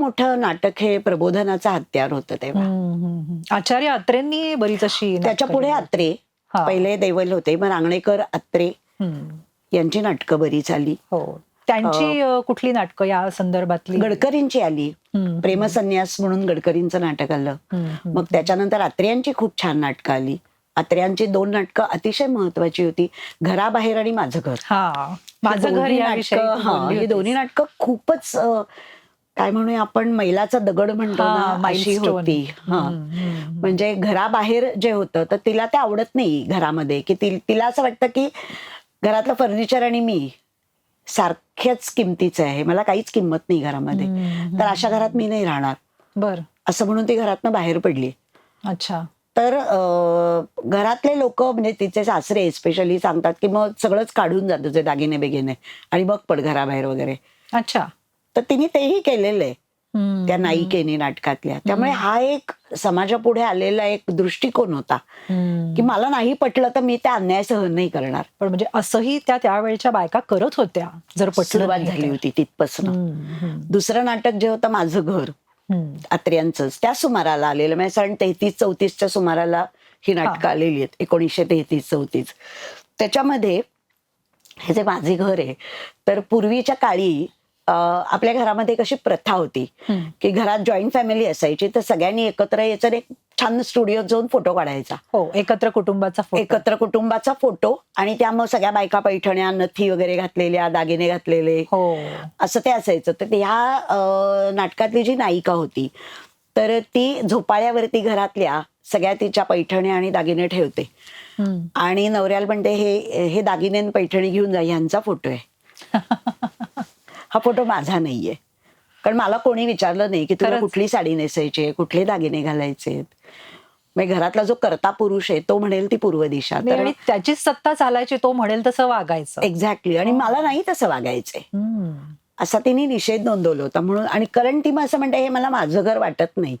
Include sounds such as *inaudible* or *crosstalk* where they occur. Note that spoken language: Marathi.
मोठं नाटक हे प्रबोधनाचं हत्यार होतं तेव्हा. आचार्य अत्रेंनी बरीच अशी त्याच्या पुढे हा. पहिले देवल होते मग रांगणेकर हम्म. यांची नाटकं बरीच आली हो. त्यांची कुठली नाटकं या संदर्भातली? गडकरींची आली. प्रेमसन्यास म्हणून गडकरींचं नाटक आलं. मग त्याच्यानंतर आत्रेयांची खूप छान नाटकं आली. आत्रेयांची दोन नाटकं अतिशय महत्वाची होती. घराबाहेर आणि माझं घर. माझं घर हा, ही. दोन्ही नाटकं खूपच काय म्हणूया आपण मैलाचा दगड म्हणतो ना अशी. होती. हा. म्हणजे घराबाहेर जे होतं तर तिला ते आवडत नाही घरामध्ये. की ति- तिला असं वाटतं की घरातलं फर्निचर आणि मी सारख्याच किमतीचं आहे. मला काहीच किंमत नाही घरामध्ये. तर अशा घरात मी नाही राहणार. बर. असं म्हणून ती घरातनं बाहेर पडली. अच्छा. तर घरातले लोक म्हणजे तिचे सासरे स्पेशली सांगतात की मग सगळंच काढून जात तुझे दागिने बेगिने आणि मग पड घराबाहेर वगैरे. अच्छा. तर तिने तेही केलेलं आहे. त्या नायिकेने नाटकातल्या. त्यामुळे हा एक समाजापुढे आलेला एक दृष्टिकोन होता. की मला नाही पटलं तर मी त्या अन्याय सहन नाही करणार. पण म्हणजे असंही त्या त्यावेळच्या बायका करत होत्या जर सुरुवात झाली. होती तिथपासून. दुसरं नाटक जे होतं माझं घर. आत्र्यांचंच त्या सुमाराला आलेलं. म्हणजे सन तेहतीस चौतीसच्या सुमाराला ही नाटकं. आलेली आहेत. एकोणीसशे तेहतीस चौतीस. त्याच्यामध्ये हे जे माझे घर आहे तर पूर्वीच्या काळी आपल्या घरामध्ये कशी प्रथा होती. की घरात जॉईंट फॅमिली असायची तर सगळ्यांनी एकत्र यायचं एक छान स्टुडिओत जाऊन फोटो काढायचा. हो एकत्र कुटुंबाचा फोटो एकत्र कुटुंबाचा फोटो आणि त्या मग सगळ्या बायका पैठण्या नथी वगैरे घातलेल्या दागिने घातलेले. हो. असं ते असायचं. तर ह्या नाटकातली जी नायिका होती तर ती झोपाळ्यावरती घरातल्या सगळ्या तिच्या पैठण्या आणि दागिने ठेवते. आणि नवऱ्याला म्हणते हे हे दागिने पैठणी घेऊन जा ह्यांचा फोटो आहे. *laughs* हा फोटो माझा नाहीये. कारण मला कोणी विचारलं नाही की तुला. कुठली साडी नेसायची कुठले दागिने घालायचे म्हणजे घरातला जो करता पुरुष आहे तो म्हणेल ती पूर्व दिशा. आणि त्याचीच सत्ता चालायची तो म्हणेल तसं वागायचं. एक्झॅक्टली आणि मला नाही तसं वागायचंय. असा तिने निषेध नोंदवला होता म्हणून. आणि कारण ती मग असं म्हणते हे मला माझं घर वाटत नाही.